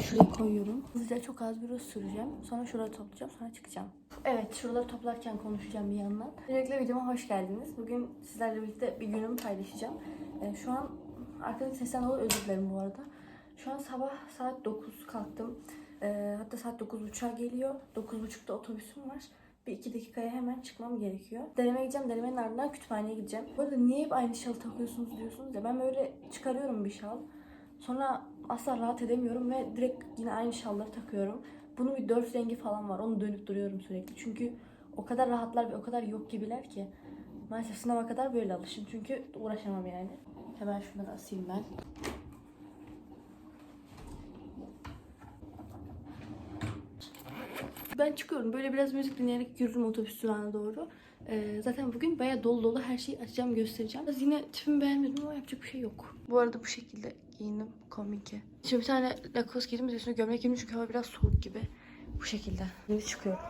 Şuraya koyuyorum. Hızlıca çok az bir süreceğim. Sonra şurayı toplayacağım. Sonra çıkacağım. Evet şuraları toplarken konuşacağım bir yandan. Öncelikle videoma hoş geldiniz. Bugün sizlerle birlikte bir günümü paylaşacağım. Ee, şu an arkadaki sesten dolayı özür dilerim bu arada. Şu an sabah saat 9 kalktım. Ee, hatta saat 9.30'a geliyor. 9.30'da otobüsüm var. Bir iki dakikaya hemen çıkmam gerekiyor. Denemeye gideceğim. Denemenin ardından kütüphaneye gideceğim. Bu arada niye hep aynı şalı takıyorsunuz diyorsunuz ya. Ben böyle çıkarıyorum bir şal. Sonra asla rahat edemiyorum ve direkt yine aynı şalları takıyorum. Bunun bir dört rengi falan var. Onu dönüp duruyorum sürekli. Çünkü o kadar rahatlar ve o kadar yok gibiler ki. Maalesef sınava kadar böyle alışın. Çünkü uğraşamam yani. Hemen şunları asayım ben. Ben çıkıyorum. Böyle biraz müzik dinleyerek yürürüm otobüs durağına doğru. Ee, zaten bugün bayağı dolu dolu her şeyi açacağım, göstereceğim. Biraz yine tipimi beğenmedim ama yapacak bir şey yok. Bu arada bu şekilde giyindim komiki. Şimdi bir tane Lacoste giydim. Üstüne gömlek giydim çünkü hava biraz soğuk gibi. Bu şekilde. Şimdi çıkıyorum.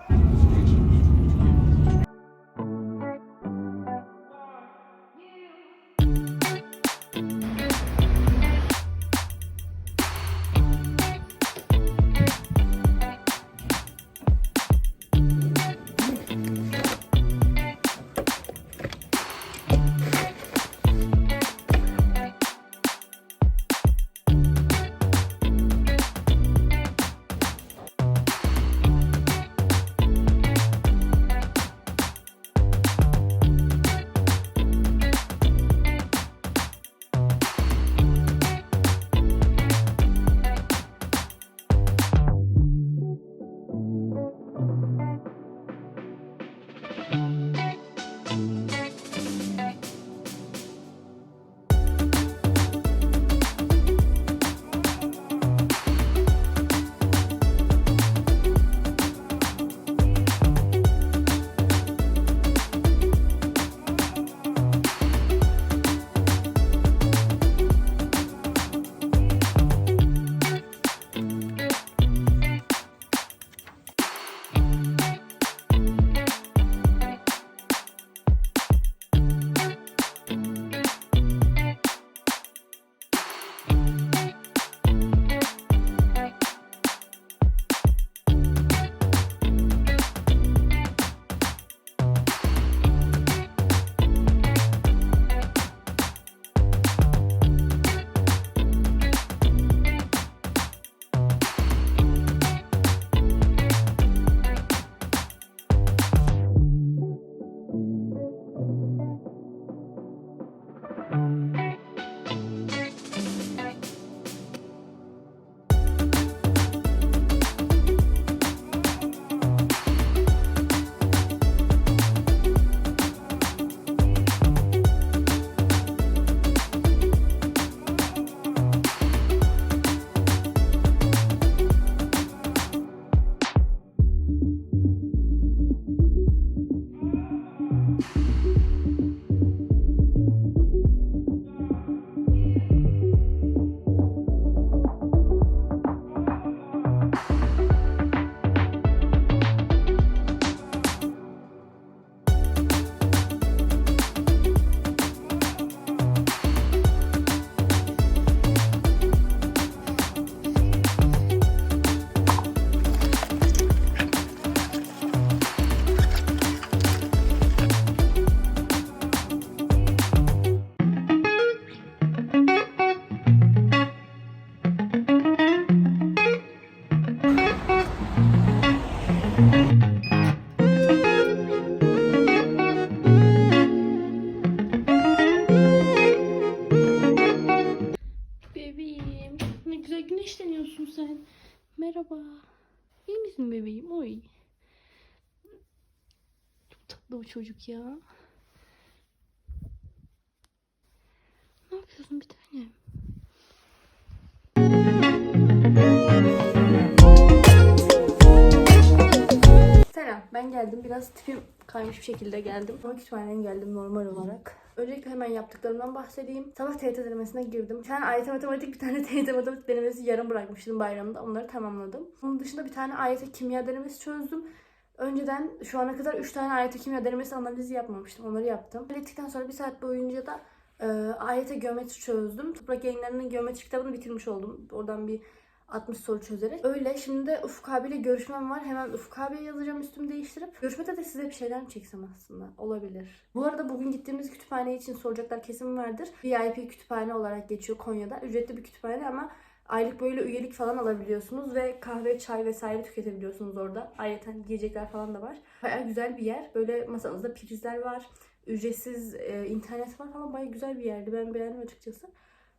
Merhaba. İyi misin bebeğim? Oy. Çok tatlı bu çocuk ya. Ne yapıyorsun bir tanem? Selam, ben geldim. Biraz tipim kaymış bir şekilde geldim. Ama kütüphaneden geldim normal olarak. Öncelikle hemen yaptıklarımdan bahsedeyim. Sabah TYT denemesine girdim. Bir tane AYT matematik, bir tane TYT matematik denemesi yarım bırakmıştım bayramda. Onları tamamladım. Onun dışında bir tane AYT kimya denemesi çözdüm. Önceden şu ana kadar 3 tane AYT kimya denemesi analizi yapmamıştım. Onları yaptım. Hallettikten sonra bir saat boyunca da e, AYT geometri çözdüm. Toprak yayınlarının geometri kitabını bitirmiş oldum. Oradan bir 60 soru çözerek. Öyle şimdi de Ufuk abiyle görüşmem var. Hemen Ufuk abiye yazacağım üstümü değiştirip. Görüşmede de size bir şeyler mi çeksem aslında? Olabilir. Bu arada bugün gittiğimiz kütüphane için soracaklar kesin vardır. VIP kütüphane olarak geçiyor Konya'da. Ücretli bir kütüphane ama aylık böyle üyelik falan alabiliyorsunuz ve kahve, çay vesaire tüketebiliyorsunuz orada. Ayrıca yiyecekler falan da var. Baya güzel bir yer. Böyle masanızda prizler var. Ücretsiz e, internet var falan. Baya güzel bir yerdi. Ben beğendim açıkçası.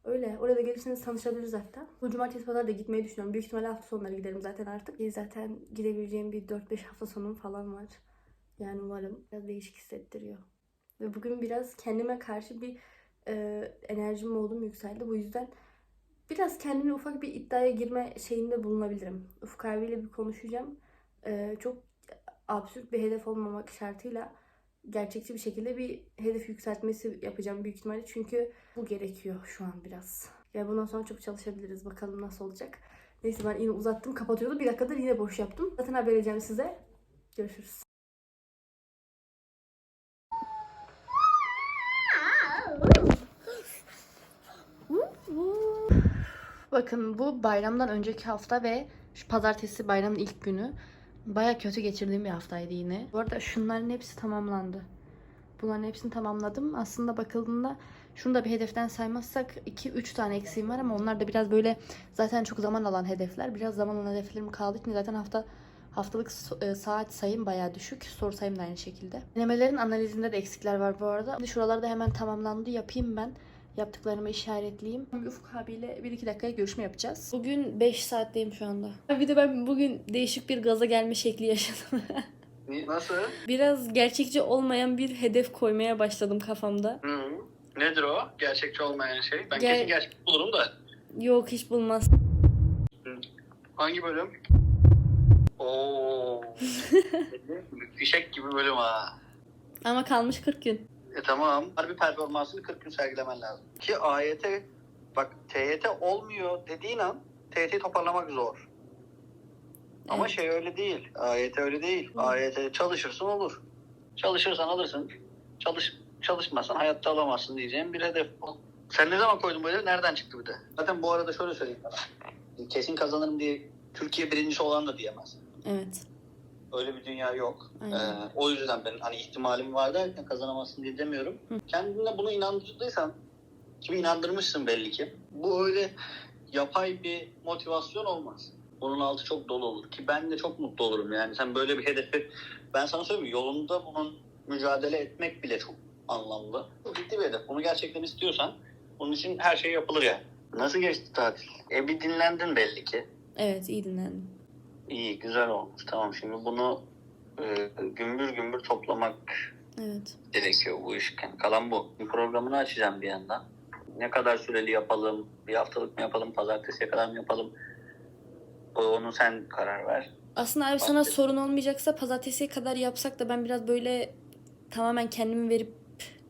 Öyle. Orada gelirseniz tanışabiliriz hatta. Bu cumartesi pazar da gitmeyi düşünüyorum. Büyük ihtimalle hafta sonları giderim zaten artık. E, zaten gidebileceğim bir 4-5 hafta sonum falan var. Yani umarım biraz değişik hissettiriyor. Ve bugün biraz kendime karşı bir e, enerjim modum yükseldi. Bu yüzden biraz kendimle ufak bir iddiaya girme şeyinde bulunabilirim. Ufuk abiyle bir konuşacağım. E, çok absürt bir hedef olmamak şartıyla gerçekçi bir şekilde bir hedef yükseltmesi yapacağım büyük ihtimalle. Çünkü bu gerekiyor şu an biraz. Ya bundan sonra çok çalışabiliriz. Bakalım nasıl olacak. Neyse ben yine uzattım kapatıyordum. Bir dakikadır yine boş yaptım. Zaten haber vereceğim size. Görüşürüz. Bakın bu bayramdan önceki hafta ve şu pazartesi bayramın ilk günü. Baya kötü geçirdiğim bir haftaydı yine. Bu arada şunların hepsi tamamlandı. Bunların hepsini tamamladım. Aslında bakıldığında şunu da bir hedeften saymazsak 2-3 tane eksiğim var ama onlar da biraz böyle zaten çok zaman alan hedefler. Biraz zaman alan hedeflerim kaldığı için zaten hafta haftalık e, saat sayım bayağı düşük. Soru sayım da aynı şekilde. Denemelerin analizinde de eksikler var bu arada. Şimdi şuralarda hemen tamamlandı. Yapayım ben. Yaptıklarımı işaretleyeyim. Ufuk abiyle 1-2 dakikaya görüşme yapacağız. Bugün 5 saatteyim şu anda. Bir de ben bugün değişik bir gaza gelme şekli yaşadım. Nasıl? Biraz gerçekçi olmayan bir hedef koymaya başladım kafamda. Hı. Nedir o? Gerçekçi olmayan şey. Ben Ger- kesin gerçek bulurum da. Yok hiç bulmaz. Hangi bölüm? Oo. Fişek gibi bölüm ha. Ama kalmış 40 gün. E tamam. Harbi performansını 40 gün sergilemen lazım. Ki AYT bak TYT olmuyor dediğin an TYT'yi toparlamak zor. Ama şey öyle değil. AYT öyle değil. AYT çalışırsın olur. Çalışırsan alırsın. Çalış çalışmazsan hayatta alamazsın diyeceğim bir hedef bu. Sen ne zaman koydun bu hedefi? Nereden çıktı bir de? Zaten bu arada şöyle söyleyeyim sana. Kesin kazanırım diye Türkiye birincisi olan da diyemez. Evet. Öyle bir dünya yok. Aynen. Ee, o yüzden ben hani ihtimalim var derken kazanamazsın diye demiyorum. Hı. Kendine bunu inandırdıysan, kimi inandırmışsın belli ki. Bu öyle yapay bir motivasyon olmaz. Bunun altı çok dolu olur ki ben de çok mutlu olurum yani sen böyle bir hedefi ben sana söyleyeyim yolunda bunun mücadele etmek bile çok anlamlı. Ciddi bir hedef. Bunu gerçekten istiyorsan bunun için her şey yapılır yani. Nasıl geçti tatil? E bir dinlendin belli ki. Evet iyi dinlendim. İyi, güzel olmuş. Tamam şimdi bunu e, gümbür gümbür toplamak Evet. gerekiyor bu iş. Yani kalan bu. Bir programını açacağım bir yandan. Ne kadar süreli yapalım, bir haftalık mı yapalım, pazartesiye kadar mı yapalım? Onu sen karar ver. Aslında abi sana sorun olmayacaksa pazartesiye kadar yapsak da ben biraz böyle tamamen kendimi verip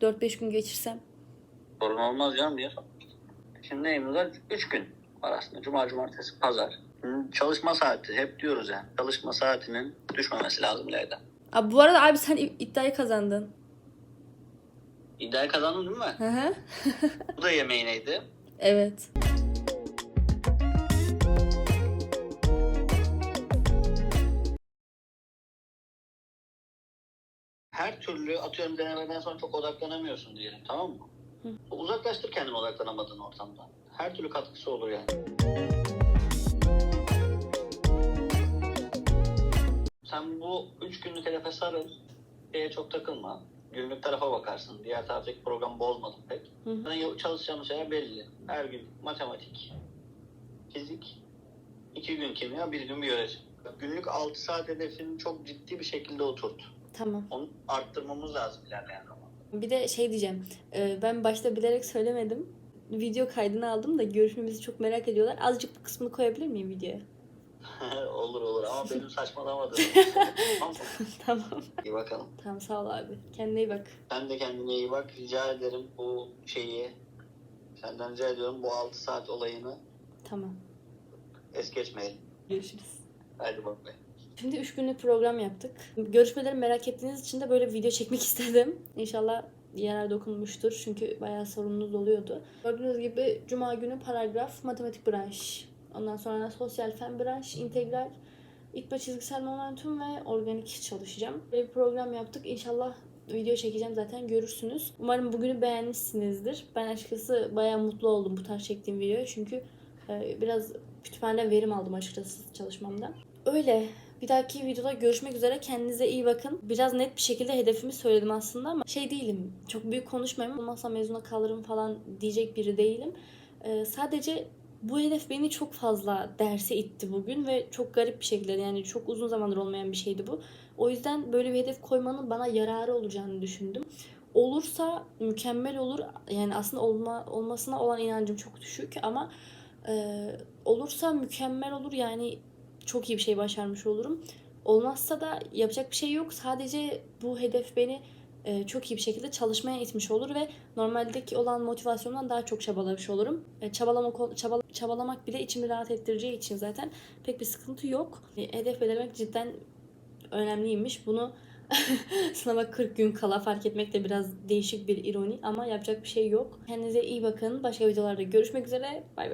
4-5 gün geçirsem. Sorun olmaz canım diye. Şimdi neyimiz var? Üç gün var aslında. Cuma, cumartesi, pazar. Çalışma saati. Hep diyoruz yani. Çalışma saatinin düşmemesi lazım ileride. Abi bu arada abi sen iddiayı kazandın. İddiayı kazandın değil mi? Hı hı. Bu da yemeğineydi. evet. her türlü atıyorum denemeden sonra çok odaklanamıyorsun diyelim tamam mı? Hı. Uzaklaştır kendini odaklanamadığın ortamdan. Her türlü katkısı olur yani. Sen bu üç günlük hedefe sarıl. Şeye çok takılma. Günlük tarafa bakarsın. Diğer taraftaki programı bozmadım pek. Hı hı. Senin çalışacağın şeyler belli. Her gün matematik, fizik, iki gün kimya, bir gün biyoloji. Günlük 6 saat hedefini çok ciddi bir şekilde oturt. Tamam. Onu arttırmamız lazım ilerleyen zamanda. Bir de şey diyeceğim. e, Ben başta bilerek söylemedim. Video kaydını aldım da görüşmemizi çok merak ediyorlar. Azıcık bir kısmını koyabilir miyim videoya? olur olur ama benim saçmalamadığım. tamam mı? tamam. İyi bakalım. Tamam sağ ol abi. Kendine iyi bak. Sen de kendine iyi bak. Rica ederim bu şeyi senden rica ediyorum bu 6 saat olayını Tamam. es geçmeyelim. Görüşürüz. Hadi bak be. Şimdi 3 günlük program yaptık. Görüşmeleri merak ettiğiniz için de böyle video çekmek istedim. İnşallah yarar dokunmuştur. Çünkü bayağı sorununuz oluyordu. Gördüğünüz gibi Cuma günü paragraf, matematik branş. Ondan sonra sosyal fen branş, integral, İTBA çizgisel momentum ve organik çalışacağım. Böyle bir program yaptık. İnşallah video çekeceğim zaten görürsünüz. Umarım bugünü beğenmişsinizdir. Ben açıkçası bayağı mutlu oldum bu tarz çektiğim videoya. Çünkü e, biraz kütüphaneden verim aldım açıkçası çalışmamdan. Öyle. Bir dahaki videoda görüşmek üzere. Kendinize iyi bakın. Biraz net bir şekilde hedefimi söyledim aslında ama şey değilim. Çok büyük konuşmayayım. Olmazsa mezuna kalırım falan diyecek biri değilim. Ee, sadece bu hedef beni çok fazla derse itti bugün ve çok garip bir şekilde yani çok uzun zamandır olmayan bir şeydi bu. O yüzden böyle bir hedef koymanın bana yararı olacağını düşündüm. Olursa mükemmel olur. Yani aslında olma olmasına olan inancım çok düşük ama e, olursa mükemmel olur. Yani çok iyi bir şey başarmış olurum. Olmazsa da yapacak bir şey yok. Sadece bu hedef beni e, çok iyi bir şekilde çalışmaya itmiş olur ve normaldeki olan motivasyondan daha çok çabalamış olurum. E, çabalamak çabala- çabalamak bile içimi rahat ettireceği için zaten pek bir sıkıntı yok. E, hedef belirlemek cidden önemliymiş. Bunu sınava 40 gün kala fark etmek de biraz değişik bir ironi ama yapacak bir şey yok. Kendinize iyi bakın. Başka videolarda görüşmek üzere. Bay bay.